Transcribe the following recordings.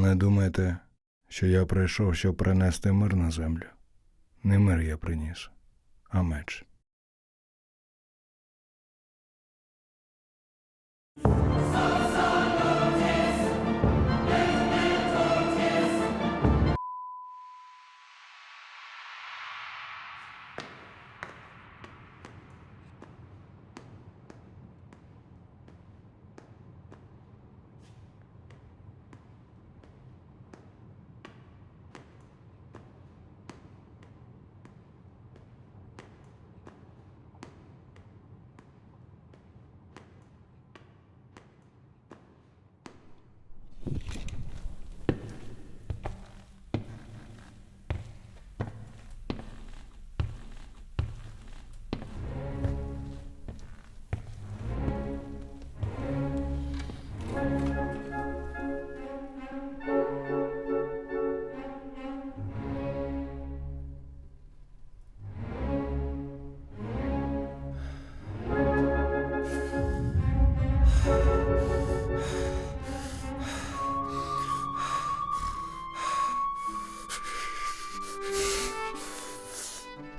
Не думайте, що я прийшов, щоб принести мир на землю. Не мир я приніс, а меч.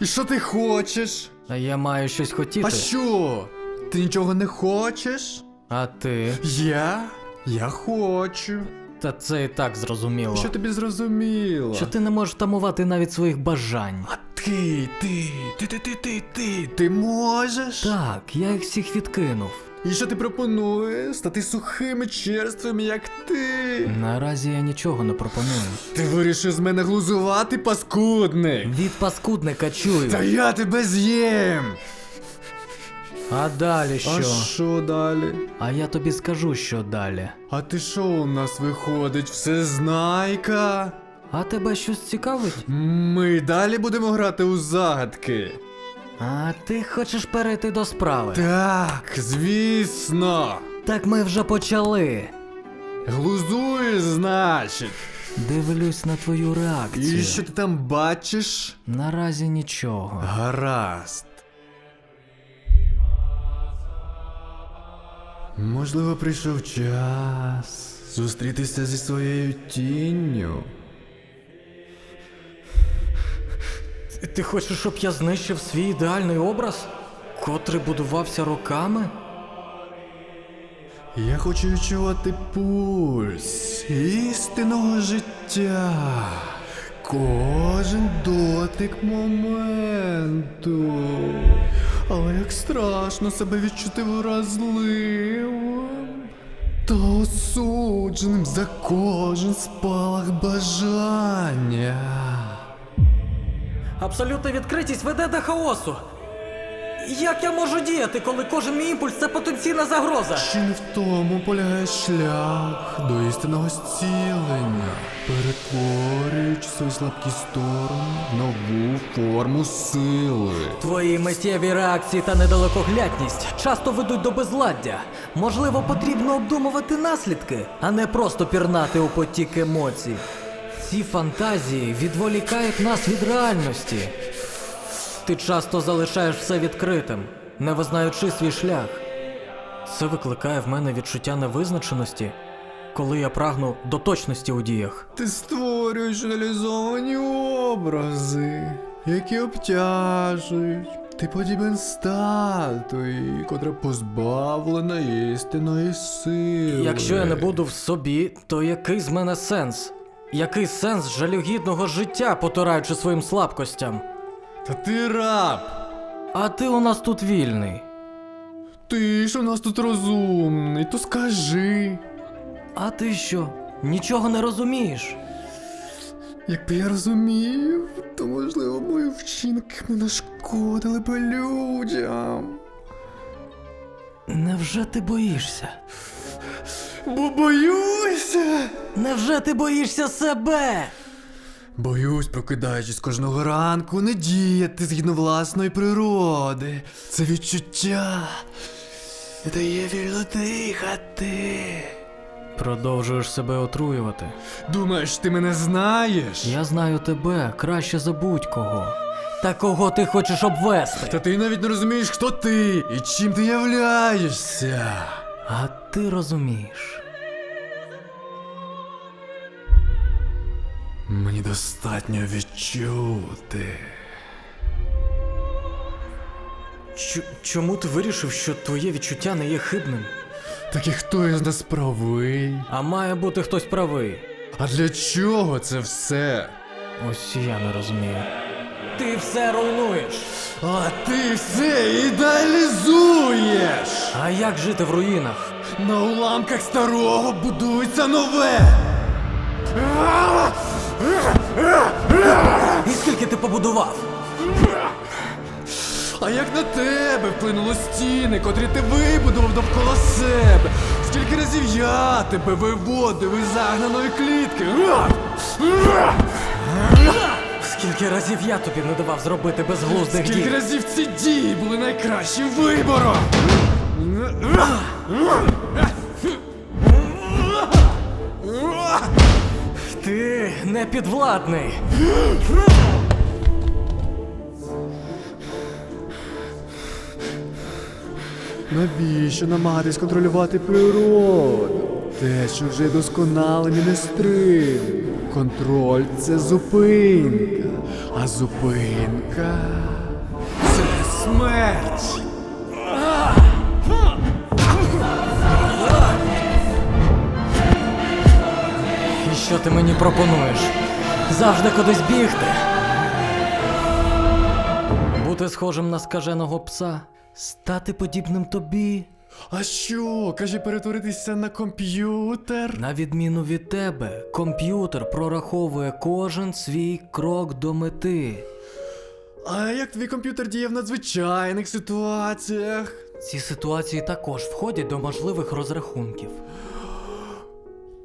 І що ти хочеш? А я маю щось хотіти. А що? Ти нічого не хочеш? А ти? Я? Я хочу. Та це і так зрозуміло. Що тобі зрозуміло? Що ти не можеш тамувати навіть своїх бажань. А ти, ти, ти, ти, ти, ти, ти, ти можеш? Так, я їх всіх відкинув. І що ти пропонуєш? Стати сухим і черствим, як ти. Наразі я нічого не пропоную. Ти вирішив з мене глузувати, паскудник. Від паскудника чую. Та я тебе з'їм. А далі що? А що далі? А я тобі скажу, що далі. А ти що у нас виходить? Всезнайка? А тебе щось цікавить? Ми далі будемо грати у загадки. А ти хочеш перейти до справи? Так, звісно. Так ми вже почали. Глузуєш, значить. Дивлюсь на твою реакцію. І що ти там бачиш? Наразі нічого. Гаразд. Можливо, прийшов час зустрітися зі своєю тінню. Ти- хочеш, щоб я знищив свій ідеальний образ, котрий будувався роками? Я хочу відчувати пульс істинного життя. Кожен дотик моменту. Але як страшно себе відчути вразливим та осудженим за кожен спалах бажання. Абсолютна відкритість веде до хаосу. Як я можу діяти, коли кожен мій імпульс це потенційна загроза? Чи не в тому полягає шлях до істинного зцілення, перетворюючи свої слабкі сторони в нову форму сили. Твої миттєві реакції та недалекоглядність часто ведуть до безладдя. Можливо, потрібно обдумувати наслідки, а не просто пірнати у потік емоцій. Ці фантазії відволікають нас від реальності. Ти часто залишаєш все відкритим, не визнаючи свій шлях. Це викликає в мене відчуття невизначеності, коли я прагну до точності у діях. Ти створюєш реалізовані образи, які обтяжують. Ти подібен статуї, котра позбавлена істинної сили. Якщо я не буду в собі, то який з мене сенс? Який сенс жалюгідного життя, потираючи своїм слабкостям? Та ти раб! А ти у нас тут вільний. Ти ж у нас тут розумний, то скажи. А ти що? Нічого не розумієш? Якби я розумів, то можливо мої вчинки не нашкодили б людям. Невже ти боїшся? Бо боюся. Невже ти боїшся себе? Боюсь, прокидаючись кожного ранку, не діяти згідно власної природи. Це відчуття не дає вільно дихати. Продовжуєш себе отруювати. Думаєш, ти мене знаєш? Я знаю тебе краще за будь-кого. Та кого ти хочеш обвести? Та ти навіть не розумієш, хто ти і чим ти являєшся. А ти розумієш. Мені достатньо відчути. Ч- чому ти вирішив, що твоє відчуття не є хибним? Так і хто із нас правий? А має бути хтось правий. А для чого це все? Ось я не розумію. Ти все руйнуєш. А ти все ідеалізуєш! А як жити в руїнах? На уламках старого будується нове! І скільки ти побудував? А як на тебе вплинуло стіни, котрі ти вибудував довкола себе? Скільки разів я тебе виводив із загнаної клітки? Скільки разів я тобі не давав зробити безглуздих Скільки разів ці дії були найкращим вибором? Ти не підвладний. Навіщо намагатись контролювати природу? Те, що вже досконалені не стримує. Контроль це зупинка. А зупинка це смерть. І що ти мені пропонуєш? Завжди кудись бігти. Бути схожим на скаженого пса, стати подібним тобі. А що, каже, перетворитися на комп'ютер? На відміну від тебе, комп'ютер прораховує кожен свій крок до мети. А як твій комп'ютер діє в надзвичайних ситуаціях? Ці ситуації також входять до можливих розрахунків.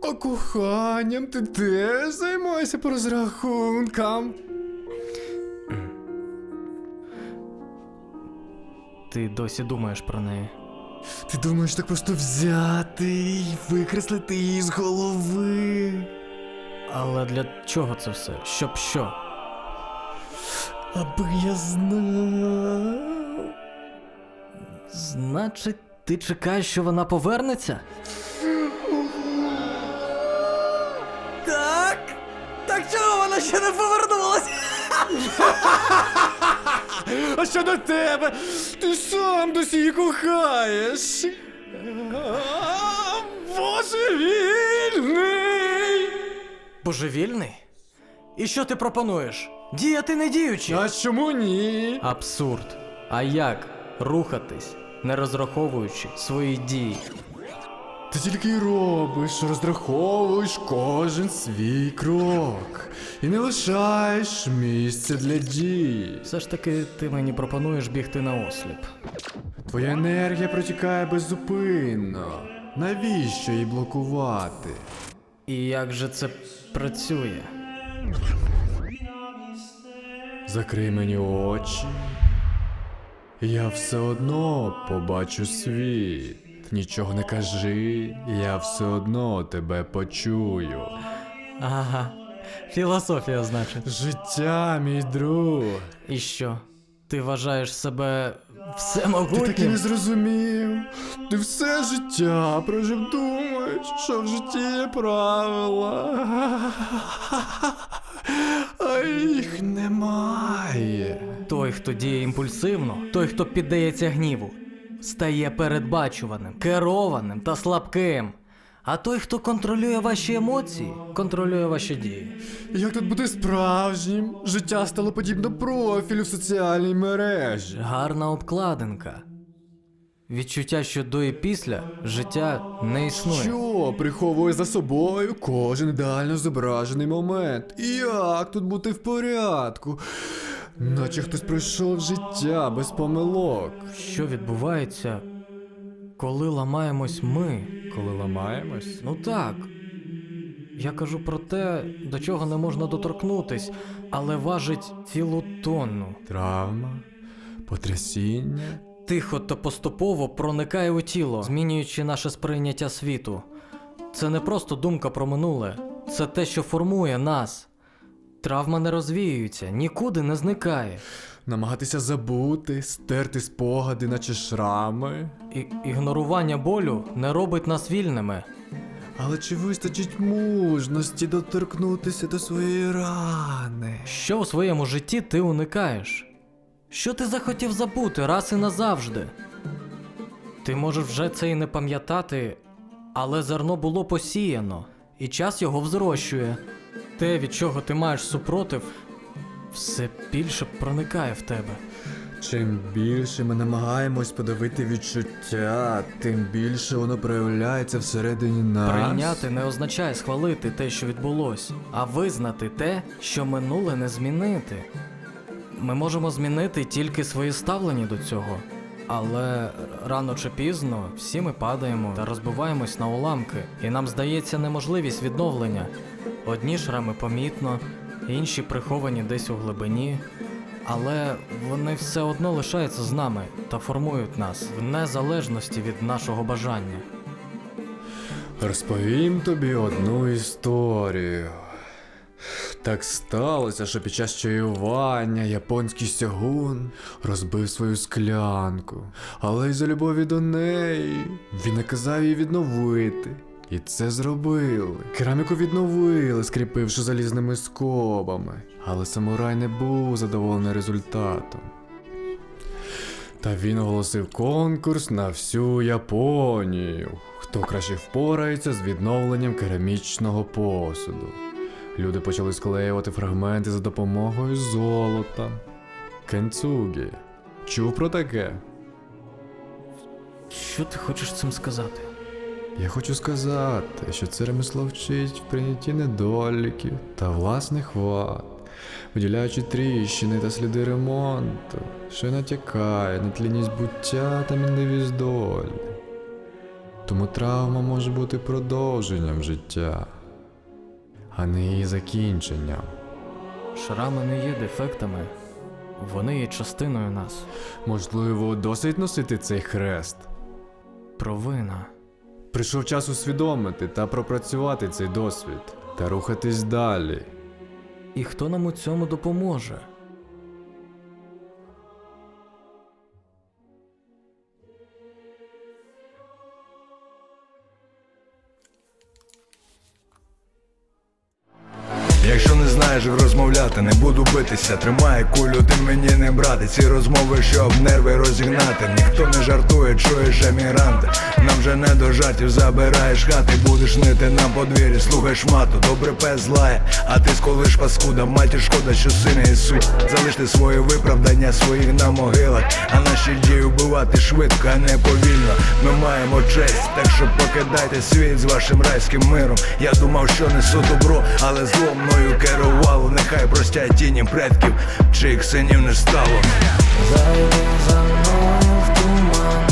А коханням ти теж займаєшся по розрахункам. Ти досі думаєш про неї. Ти думаєш так просто взяти і викреслити її з голови? Але для чого це все? Щоб що? Аби я знав. Значить, ти чекаєш, що вона повернеться? Так? Так чого вона ще не повернулася? А що до тебе? Ти сам досі її кохаєш. Божевільний! Божевільний? І що ти пропонуєш? Діяти не діючи? А чому ні? Абсурд. А як рухатись, не розраховуючи свої дії? Ти тільки й робиш, розраховуєш кожен свій крок і не лишаєш місця для дій. Все ж таки, ти мені пропонуєш бігти на осліп. Твоя енергія протікає беззупинно. Навіщо її блокувати? І як же це працює? Закрий мені очі. Я все одно побачу світ. Нічого не кажи, я все одно тебе почую. Ага, філософія, значить. Життя, мій друг. І що? Ти вважаєш себе Ти таки всемогутнім? не зрозумів. Ти все життя прожив, думаєш, що в житті є правила. А їх немає. Той, хто діє імпульсивно, той, хто піддається гніву, стає передбачуваним, керованим та слабким. А той, хто контролює ваші емоції, контролює ваші дії. Як тут бути справжнім? Життя стало подібно профілю в соціальній мережі. Гарна обкладинка. Відчуття, що до і після життя не існує. Що приховує за собою кожен ідеально зображений момент? І як тут бути в порядку? Наче хтось пройшов життя без помилок. Що відбувається, коли ламаємось ми? Коли ламаємось? Ну так. Я кажу про те, до чого не можна доторкнутись, але важить цілу тонну. Травма, потрясіння. Тихо та поступово проникає у тіло, змінюючи наше сприйняття світу. Це не просто думка про минуле, це те, що формує нас. Травма не розвіюється, нікуди не зникає. Намагатися забути, стерти спогади, наче шрами. І ігнорування болю не робить нас вільними. Але чи вистачить мужності доторкнутися до своєї рани? Що у своєму житті ти уникаєш? Що ти захотів забути раз і назавжди? Ти можеш вже це і не пам'ятати, але зерно було посіяно, і час його взрощує. Те, від чого ти маєш супротив, все більше проникає в тебе. Чим більше ми намагаємось подавити відчуття, тим більше воно проявляється всередині нас. Прийняти не означає схвалити те, що відбулось, а визнати те, що минуле не змінити. Ми можемо змінити тільки своє ставлення до цього. Але рано чи пізно всі ми падаємо та розбиваємось на уламки, і нам здається неможливість відновлення. Одні шрами помітно, інші приховані десь у глибині, але вони все одно лишаються з нами та формують нас в незалежності від нашого бажання. Розповім тобі одну історію. Так сталося, що під час чаювання японський сягун розбив свою склянку, але із-за любові до неї він наказав її відновити. І це зробили. Кераміку відновили, скріпивши залізними скобами. Але самурай не був задоволений результатом. Та він оголосив конкурс на всю Японію. Хто краще впорається з відновленням керамічного посуду. Люди почали склеювати фрагменти за допомогою золота. Кенцугі. Чув про таке? Що ти хочеш цим сказати? Я хочу сказати, що це ремесло вчить в прийнятті недоліків та власних вад, виділяючи тріщини та сліди ремонту, що натякає на тлінність буття та мінливість долі. Тому травма може бути продовженням життя, а не її закінченням. Шрами не є дефектами, вони є частиною нас. Можливо, досить носити цей хрест. Провина. Прийшов час усвідомити та пропрацювати цей досвід та рухатись далі. І хто нам у цьому допоможе? Розмовляти, не буду битися, тримай кулю, ти мені не брати. Ці розмови, щоб нерви розігнати. Ніхто не жартує, чуєш емігранти. Нам вже не до жартів забираєш хати, будеш нити на подвір'ї, слухаєш мату, добре пес злає, а ти сколиш паскуда, маті шкода, що сини Ісус. Залиште своє виправдання своїх на могилах, а наші дії вбивати швидко, а не повільно. Ми маємо честь, так що покидайте світ з вашим райським миром. Я думав, що несу добро, але зло мною керувало. Нехай зростяє тіні предків, чиїх синів не стало. За мною в туман